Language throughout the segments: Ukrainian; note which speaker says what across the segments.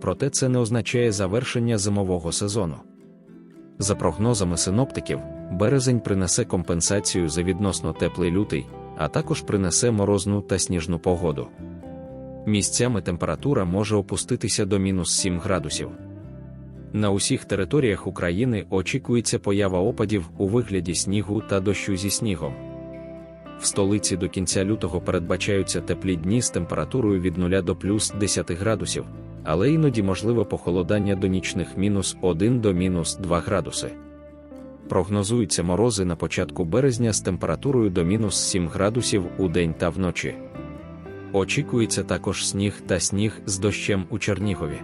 Speaker 1: проте це не означає завершення зимового сезону. За прогнозами синоптиків, березень принесе компенсацію за відносно теплий лютий, а також принесе морозну та сніжну погоду. Місцями температура може опуститися до мінус 7 градусів. На усіх територіях України очікується поява опадів у вигляді снігу та дощу зі снігом. В столиці до кінця лютого передбачаються теплі дні з температурою від 0 до плюс 10 градусів, але іноді можливе похолодання до нічних мінус 1 до мінус 2 градуси. Прогнозуються морози на початку березня з температурою до мінус 7 градусів у день та вночі. Очікується також сніг та сніг з дощем у Чернігові.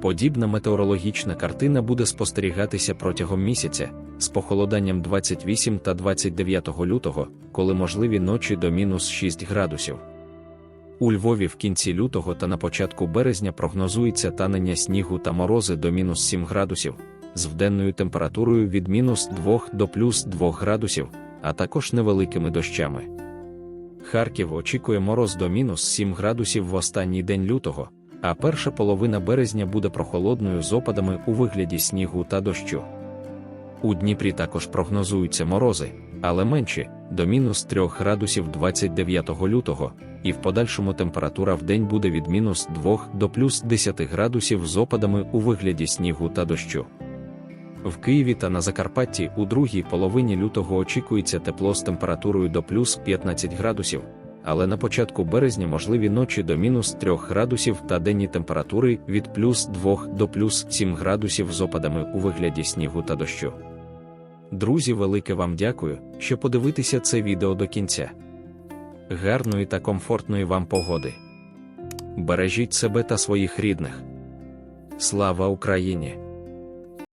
Speaker 1: Подібна метеорологічна картина буде спостерігатися протягом місяця з похолоданням 28 та 29 лютого, коли можливі ночі до мінус 6 градусів. У Львові в кінці лютого та на початку березня прогнозується танення снігу та морози до мінус 7 градусів, з вденною температурою від мінус 2 до плюс 2 градусів, а також невеликими дощами. Харків очікує мороз до мінус 7 градусів в останній день лютого, а перша половина березня буде прохолодною з опадами у вигляді снігу та дощу. У Дніпрі також прогнозуються морози, але менші до мінус 3 градусів 29 лютого, і в подальшому температура в день буде від мінус 2 до плюс 10 градусів з опадами у вигляді снігу та дощу. В Києві та на Закарпатті у другій половині лютого очікується тепло з температурою до плюс 15 градусів, але на початку березня можливі ночі до мінус 3 градусів та денні температури від плюс 2 до плюс 7 градусів з опадами у вигляді снігу та дощу. Друзі, велике вам дякую, що подивитися це відео до кінця. Гарної та комфортної вам погоди. Бережіть себе та своїх рідних. Слава Україні!